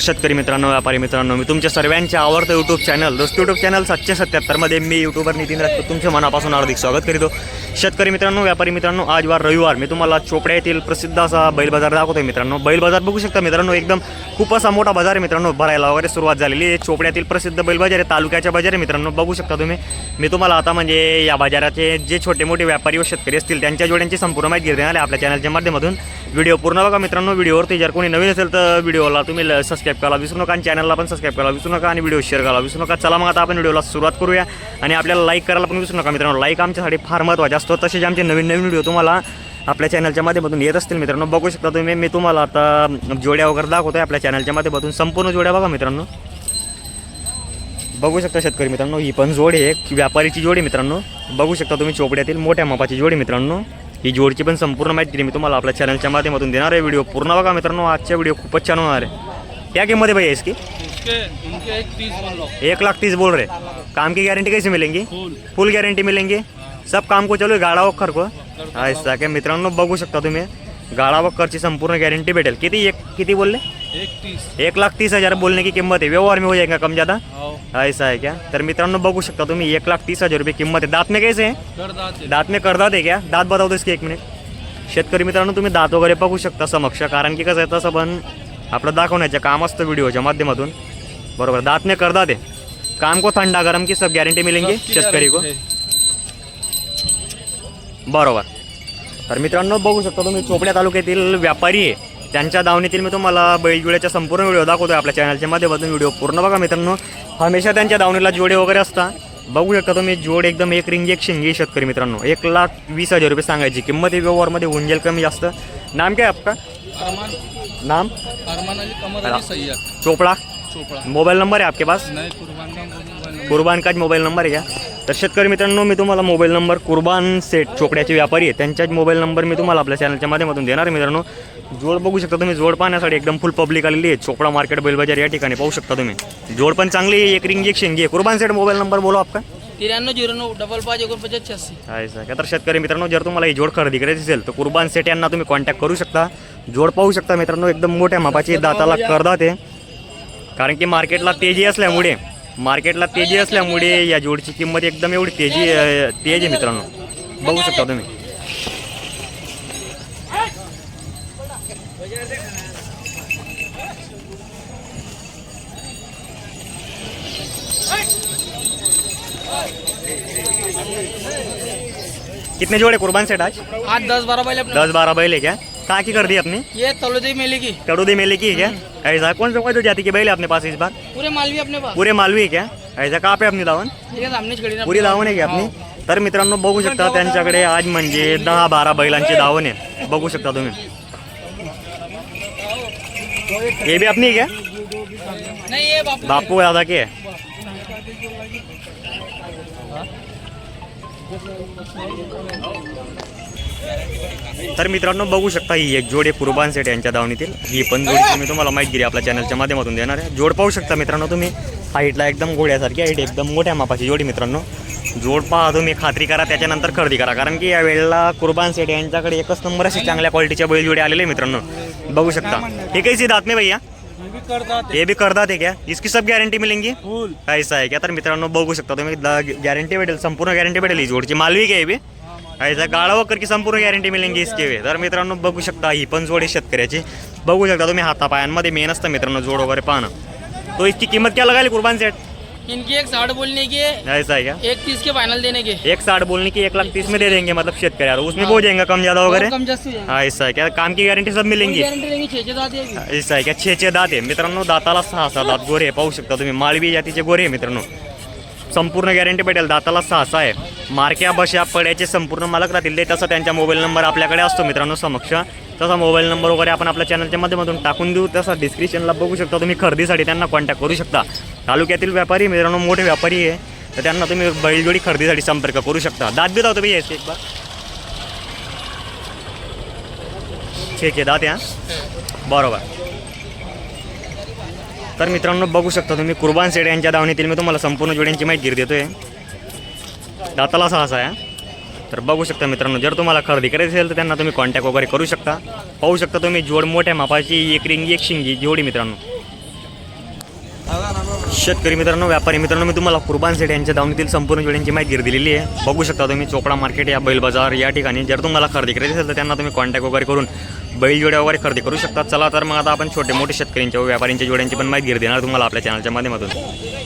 शेतकरी मित्रांनो व्यापारी मित्रांनो मी तुमच्या सर्वांचे आवडतं YouTube channel Dost YouTube channel सातशे सत्याहत्तरमध्ये मी यूट्यूबर नितीन राजपूत तुमच्या मनापासून हार्दिक स्वागत करीतो. शेतकरी मित्रांनो व्यापारी मित्रांनो आज वार रविवार मी तुम्हाला चोपड्या येथील प्रसिद्ध असा बैल बाजार दाखवतोय मित्रांनो. बैल बाजार बघू शकता मित्रांनो एकदम खूप असा मोठा बाजार आहे मित्रांनो. भरायला वगैरे सुरुवात झालेली आहे. चोपड्यातील प्रसिद्ध बैल बाजार आहे तालुक्याच्या बाजार आहे मित्रांनो बघू शकता तुम्ही. मी तुम्हाला आता म्हणजे या बाजाराचे जे छोटे मोठे व्यापारी व शेतकरी असतील त्यांच्या जोड्यांची संपूर्ण माहिती घेण्यात आहे आपल्या चॅनलच्या माध्यमातून. व्हिडिओ पूर्ण बघा मित्रांनो व्हिडिओवरती जर कोणी नवीन असेल तर व्हिडिओला तुम्ही सबस्क्राईब करायला विसरू नका आणि चॅनलला पण सबस्क्राईब करायला विसरू नका आणि व्हिडिओ शेअर करायला विसरू नका. चला मग आता आपण व्हिडिओला सुरुवात करूया. आणि आपल्याला लाईक करायला पण विसरू नका मित्रांनो. लाईक आमच्यासाठी फार महत्त्वाचा असतो. तसेच आमचे नवीन नवीन व्हिडिओ तुम्हाला आपल्या चॅनलच्या माध्यमातून येत असतील मित्रांनो. बघू शकता तुम्ही. मी तुम्हाला आता जोड्या वगैरे दाखवतोय आपल्या चॅनलच्या माध्यमातून. संपूर्ण जोड्या बघा मित्रांनो. बघू शकता शेतकरी मित्रांनो ही पण जोडी आहे. एक व्यापारीची जोडी मित्रांनो. बघू शकता तुम्ही चोपड्यातील मोठ्या मापाची जोडी मित्रांनो. ही जोडची पण संपूर्ण माहिती मी तुम्हाला आपल्या चॅनलच्या माध्यमातून देणार आहे. व्हिडिओ पूर्ण बघा मित्रांनो. आजचा व्हिडिओ खूपच छान होणार आहे. क्या कीमत है भैया इसकी? इसके एक तीस मान लो एक लाख तीस बोल रहे। काम की गारंटी कैसे मिलेंगी? फुल। गारंटी मिलेंगी? सब काम को चलो गाडा वखर को। ऐसा काय मित्रांनो बघू शकता तुम्ही। गाडा वखरची संपूर्ण गॅरंटी भेटेल। किती एक किती बोलले? एक एक लाख तीस हज़ार बोलने की किंमत है। व्यवहार में हो जाएगा कम ज़्यादा? ऐसा है क्या? तर मित्रांनो बघू शकता तुम्ही एक लाख तीस हज़ार रुपये किंमत आहे दात में कैसे है? दात में करदात आहे क्या? दात बतावतो इसके एक मिनिट। शेतकरी मित्रांनो तुम्ही दात वगैरे बघू शकता समक्ष कारण की कसं आहे तसं पण आपलं दाखवण्याचं काम असतं व्हिडिओच्या माध्यमातून. बरोबर दात में करदात आहे काम को थंडा गरम की सब गॅरंटी मिलेंगी शेतकरी को. है। बरोबर. तर मित्रांनो बघू शकता तुम्ही चोपड्या तालुक्यातील व्यापारी आहे. त्यांच्या दावणीतील मी तुम्हाला बैलजुड्याच्या संपूर्ण व्हिडिओ दाखवतोय आपल्या चॅनलच्या माध्यमातून. व्हिडिओ पूर्ण बघा मित्रांनो. हमेशा त्यांच्या दावणीला जोडे वगैरे असतात. बघू शकता तुम्ही जोड एकदम एक रिंग एक शिंगी शेतकरी मित्रांनो. एक लाख वीस हजार रुपये सांगायची. किंमत आहे व्यवहारमध्ये होऊन जाईल कमी जास्त. नाम काय आपका? अरमान नाम? अरमान अली कमर अली चोपड़ा? चोपड़ा. मोबाईल नंबर आहे आपके पास? नए कुर्बान का कुर्बान काच मोबाईल नंबर आहे का तर शेतकरी मित्रांनो मी तुम्हाला मोबाईल नंबर कुर्बान सेट चोपड्याचे व्यापारी आहे त्यांच्याच मोबाईल नंबर मी तुम्हाला आपल्या चॅनलच्या माध्यमातून देणार आहे मित्रांनो. जोड बघू शकता तुम्ही जोड पाहण्यासाठी एकदम फुल पब्लिक आलेली आहे. चोपडा मार्केट बैलबाजार या ठिकाणी पाहू शकता तुम्ही. जोड पण चांगली एक रिंग एक शेंगी. आहे कुर्बान सेट मोबाईल नंबर बोलो आपका. तिरानवे झिरो नऊ डबल पाच एकोणपचास छ्याऐंशी आहे का तर शेतकरी मित्रांनो जर तुम्हाला ही जोड खरेदी करायची असेल तर कुर्बान सेट यांना तुम्ही कॉन्टॅक्ट करू शकता. जोड पाहू शकता मित्रांनो एकदम मोठ्या मापाची दाताला करदात आहे कारण की मार्केटला तेजी असल्यामुळे मार्केटला तेजी असल्यामुळे या जोडची किंमत एकदम एवढी तेजी तेज आहे मित्रांनो. बघू शकता तुम्ही. कितने जोड़े कुर्बान सेट आज? आठ दस बारह अपने। दस बारह बैल है क्या? कहाँ की कर दी अपनी? ये तलोदी मेले की। कड़ोदी मेले की है क्या? ऐसा कौन सा सी जाति के बैल है अपने पास इस बार? पूरे मालवी अपने पास। पुरे मालवी है क्या? ऐसा कहाँ पे अपनी दावण? ठीक सामनेच खडी ना पुरी दावण आहे का आपली तर मित्रांनो बघू शकता त्यांच्याकडे आज म्हणजे दहा बारा बैलांची दावण आहे. बघू शकता तुम्ही. हे भी अपनी है क्या? बापू दादा के तर मित्रांनो बघू शकता ही एक जोड आहे कुर्बान सेट यांच्या दावणीतील. ही पण जोड तुम्ही तुम्हाला माहिती गिरी आपल्या चॅनलच्या माध्यमातून देणार आहे. जोड पाहू शकता मित्रांनो तुम्ही. हाईटला एकदम घोड्यासारखी हाईट एकदम मोठ्या मापाची जोडी मित्रांनो. जोड पहा तुम्ही खात्री करा त्याच्यानंतर खरेदी करा. कारण की या वेळेला कुर्बान सेट यांच्याकडे एकच नंबर अशी चांगल्या क्वालिटीच्या बैल आलेले मित्रांनो. बघू शकता. हे कैसी दात नाही भैया? ये भी करदात है क्या? इसकी सब गॅरंटी मिलेंगी? फुल। ऐसा आहे का तर मित्रांनो बघू शकता तुम्ही गॅरंटी भेटेल संपूर्ण गॅरंटी भेटेल ही जोडची. मालवी काय बी. ऐसा गाळा वकर की संपूर्ण गॅरंटी मिलेंगी इसके वे तर मित्रांनो बघू शकता ही पण जोड आहे शेतकऱ्याची. बघू शकता तुम्ही हातापायांमध्ये मेन असतं मित्रांनो जोड वगैरे पाहणं. तो इसकी किंमत क्या लगाली कुर्बान सेट इनकी एक साठ बोलने की ऐसा है क्या? एक तीस के फाइनल देने के। एक साठ बोलने की एक लाख तीस में दे देंगे मतलब शेतकरी यार। उसमें हो जाएगा कम ज्यादा वगैरह कम जास्त हाँ ऐसा है क्या? काम की गारंटी सब मिलेंगी. ऐसा आहे का छे छे दात आहे मित्रांनो दाताला सहा सहा दात गोरे पाहू शकता तुम्ही। माळवी जातीचे गोरे आहे मित्रांनो। संपूर्ण गॅरंटी भेटेल. दाताला सहा सहा आहे. मारक्या बशा पड्याचे संपूर्ण मालक राहतील. ते तसा त्यांचा मोबाईल नंबर आपल्याकडे असतो मित्रांनो समक्ष. तसा मोबाईल नंबर वगैरे आपण आपल्या चॅनलच्या माध्यमातून टाकून देऊ. तसा डिस्क्रिप्शनला बघू शकता तुम्ही. खरेदीसाठी त्यांना कॉन्टॅक्ट करू शकता. तालुक्यातील व्यापारी मित्रांनो मोठे व्यापारी आहे. तर त्यांना तुम्ही बैलजोडी खरेदीसाठी संपर्क करू शकता. दात बी दावतो तुम्ही इसके एक बार ठीक आहे दात या बरोबर. तर मित्रांनो बघू शकता तुम्ही कुर्बान सेड यांच्या दावणीतील मी तुम्हाला संपूर्ण जोड्यांची माहिती देतोय. दाताला सहा आहे तर बघू शकता मित्रांनो जर तुम्हाला खरेदी करायची असेल तर त्यांना तुम्ही कॉन्टॅक्ट वगैरे करू शकता. पाहू शकता तुम्ही जोड मोठ्या मापाची एक रिंग एक शिंगी जोडी मित्रांनो. शेतकरी मित्रांनो व्यापारी मित्रांनो मी तुम्हाला कुर्बान सेठ यांच्या दावणीतील संपूर्ण जोड्यांची माहिती दिलेली आहे. बघू शकता तुम्ही चोपडा मार्केट या बैल बाजार या ठिकाणी. जर तुम्हाला खरेदी करायची असेल तर त्यांना तुम्ही कॉन्टॅक्ट वगैरे करून बैल जोड्या वगैरे खरेदी करू शकता. चला तर मग आता आपण छोटे मोठे शेतकऱ्यांच्या व्यापाऱ्यांच्या जोड्यांची पण माहिती देणार तुम्हाला आपल्या चॅनलच्या माध्यमातून.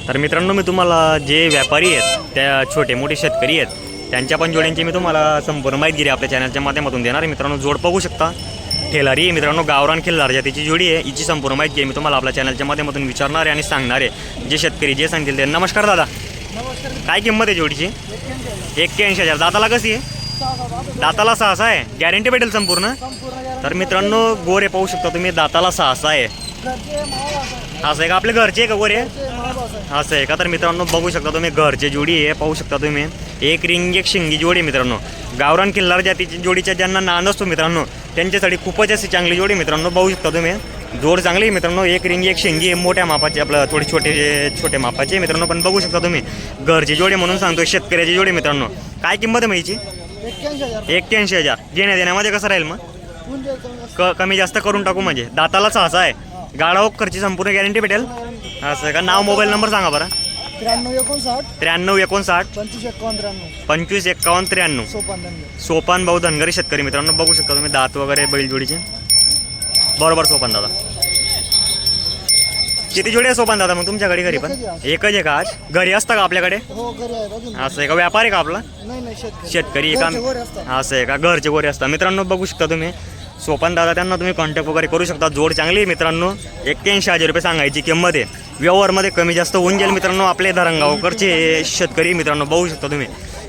तर मित्रांनो मी तुम्हाला जे व्यापारी आहेत त्या छोटे मोठे शेतकरी आहेत त्यांच्या पण जोड्यांची मी तुम्हाला संपूर्ण माहिती आपल्या चॅनलच्या माध्यमातून देणार मित्रांनो जोड बघू शकता. ठेलारी. आहे मित्रांनो गावरान खिल्लार जातीची जोडी आहे. हिची संपूर्ण माहिती आहे मी तुम्हाला आपल्या चॅनलच्या माध्यमातून विचारणार आहे आणि सांगणार आहे. जे शेतकरी जे सांगतील ते. नमस्कार दादा. नमस्कार काय किंमत आहे जोडीची? एक्क्याऐंशी हजार. दाताला कशी आहे? दाताला सहासा आहे. गॅरंटी भेटेल संपूर्ण? तर मित्रांनो गोरे पाहू शकता तुम्ही. दाताला सहासा आहे. असं. आहे का? आपले घरचे आहे का गोरे? असं आहे का? तर मित्रांनो बघू शकता तुम्ही. घरचे जोडी आहे. पाहू शकता तुम्ही. एक रिंग एक शिंगी जोडी आहे मित्रांनो. गावरान किल्लार जातीची जोडीच्या ज्यांना नाद असतो मित्रांनो त्यांच्यासाठी खूपच अशी चांगली जोडी मित्रांनो बघू शकता तुम्ही. जोड चांगली आहे मित्रांनो. एक रिंग एक शिंगी मोठ्या मापाची आपलं थोडी छोटे छोटे मापाचे मित्रांनो पण बघू शकता तुम्ही. घरची जोडी म्हणून सांगतो शेतकऱ्याची जोडी मित्रांनो. काय किंमत आहे हिची? एक्क्याऐंशी हजार. घेण्या देण्यामध्ये कसं राहील मग? कमी जास्त करून टाकू म्हणजे. दाताला सहासा आहे. गाडा खर्ची संपूर्ण गॅरंटी भेटेल? असं का? नाव मोबाईल नंबर सांगा बरं. त्र्याण्णव एकोणसाठ त्र्याण्णव एकोणसाठ पंचवीस एकावन्न त्र्याण्णव. पंचवीस एक्कावन्न त्र्याण्णव. सोपान सोपान भाऊ धनगरी शेतकरी मित्रांनो बघू शकता तुम्ही दात वगैरे बैलजोडीचे बरोबर सोपान दादा. किती जोडी आहे सोपान दादा? मग तुमच्याकडे घरी पण. एकच आहे आज. एकच आहे का आज? घरी असतं का आपल्याकडे? हो घरी आहे अजून. असं आहे का? व्यापार आहे का आपला? नाही नाही शेतकरी. शेतकरी घरचे एका असतात. असं आहे का? घरचे गोरे असतात. मित्रांनो बघू शकता तुम्ही. सोपान दादा त्यांना तुम्ही कॉन्टॅक्ट वगैरे करू शकता. जोड चांगली आहे मित्रांनो. एक्क्याऐंशी हजार रुपये सांगायची किंमत आहे. व्यवहारमध्ये कमी जास्त होऊन जाईल मित्रांनो आपले धरणगावकरचे शेतकरी मित्रांनो बघू शकता तुम्ही.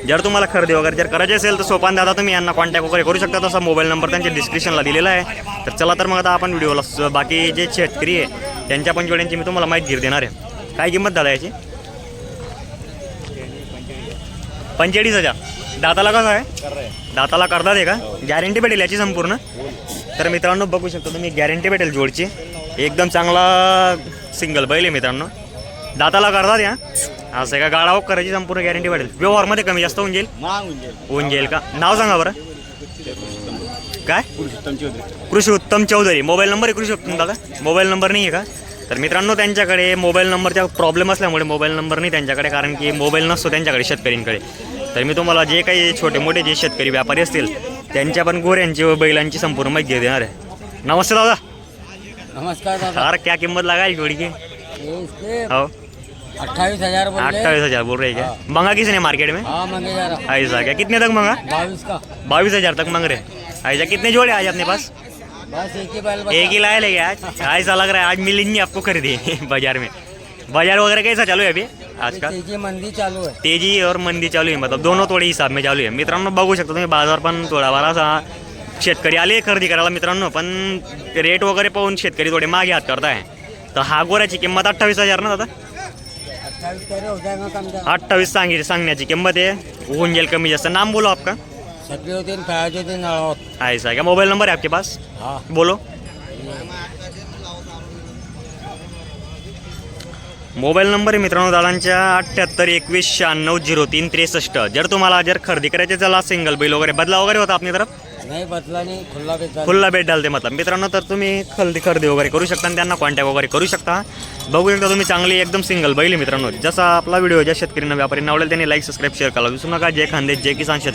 जर तुम्हाला खरेदी वगैरे जर करायची असेल तर सोपान दादा तुम्ही यांना कॉन्टॅक्ट वगैरे करू शकता. तसा मोबाईल नंबर त्यांच्या डिस्क्रिप्शनला दिलेला आहे. तर चला तर मग आता आपण व्हिडिओला बाकी जे शेतकरी आहे त्यांच्या पण जोड्यांची मी तुम्हाला माहिती देणार आहे. काय किंमत दादा याची? पंचेचाळीस हजार. दाताला कसं आहे? दाताला करतात आहे का? गॅरंटी भेटेल याची संपूर्ण? तर मित्रांनो बघू शकता तुम्ही गॅरंटी भेटेल जोडची. एकदम चांगला सिंगल बैल आहे मित्रांनो. दाताला करतात या. असं आहे का? गाळा करायची संपूर्ण गॅरंटी भेटेल व्यवहारमध्ये कमी जास्त होऊन जाईल? होऊन जाईल. का? नाव सांगा बरं. काय? कृषी उत्तम चौधरी. मोबाईल नंबर आहे कृषी उत्तम दादा. मोबाईल नंबर नाही आहे का? तर मित्रांनो त्यांच्याकडे मोबाईल नंबरचा प्रॉब्लेम असल्यामुळे मोबाईल नंबर नाही त्यांच्याकडे कारण की मोबाईल नसतो त्यांच्याकडे शेतकऱ्यांकडे. तर मी तुम्हाला जे काही छोटे मोठे जे शेतकरी व्यापारी असतील त्यांच्या पण गोऱ्यांची व बैलांची संपूर्ण माहिती देणार आहे. नमस्ते दादा. नमस्कार दादा क्या किंमत लगाई जोड़ी की? हो अट्ठाईस हज़ार बोल रहे अट्ठाईस हज़ार बोल रहे क्या? मंगा किसने मार्केट में? हाँ मांगे जा रहा ऐसा क्या? कितने तक मंगा? बाईस का। बाईस हज़ार तक मांग रहे ऐसा कितने जोड़े आज अपने पास? बस एक ही बैल एक ही लाए आज? ऐसा लग रहा है आज मिलेंगे आपको खरीदी बाज़ार में। बाज़ार वगैरह कैसा चालू है अभी? आजकल? तेज़ी मंदी चालू है। तेज़ी और मंदी चालू आहे मतलब दोनों थोडे हिसाब में चालू आहे मित्रांनो बघू शकता तुम्ही बाज़ार पण थोडाफार असा शेतकरी आले खरेदी करायला मित्रांनो पण रेट वगैरे पाहून शेतकरी थोडे मागे हात करताय. तर हा गोऱ्याची किंमत अठ्ठावीस हजार ना दादा? अठ्ठावीस सांगितली सांगण्याची किंमत आहे. होऊन जाईल कमी जास्त. नाम बोलो आपका ऐसा है क्या मोबाइल नंबर है आपके पास? हाँ. बोलो. मोबाईल नंबर आहे मित्रांनो दादांच्या. अठ्ठ्याहत्तर एकवीस शहाण्णव झिरो तीन त्रेसष्ट. जर तुम्हाला जर खरेदी करायचे चला सिंगल बैल वगैरे बदला वगैरे होता आपली तरफ? नाही बदला नहीं खुला बेचा खुल्ला भेट डालते मतलब. मित्रांनो तर तुम्ही खरेदी खरेदी वगैरे करू शकता आणि त्यांना कॉन्टॅक्ट वगैरे करू शकता. बघू शकता तुम्ही चांगली एकदम सिंगल बैल आहे मित्रांनो. जसा आपला व्हिडिओ ज्या शेतकऱ्यांना व्यापारी आवडेल त्यांनी लाईक सबस्क्राईब शेअर करा विसरू नका. जे खांदे जे किसान शेतकरी.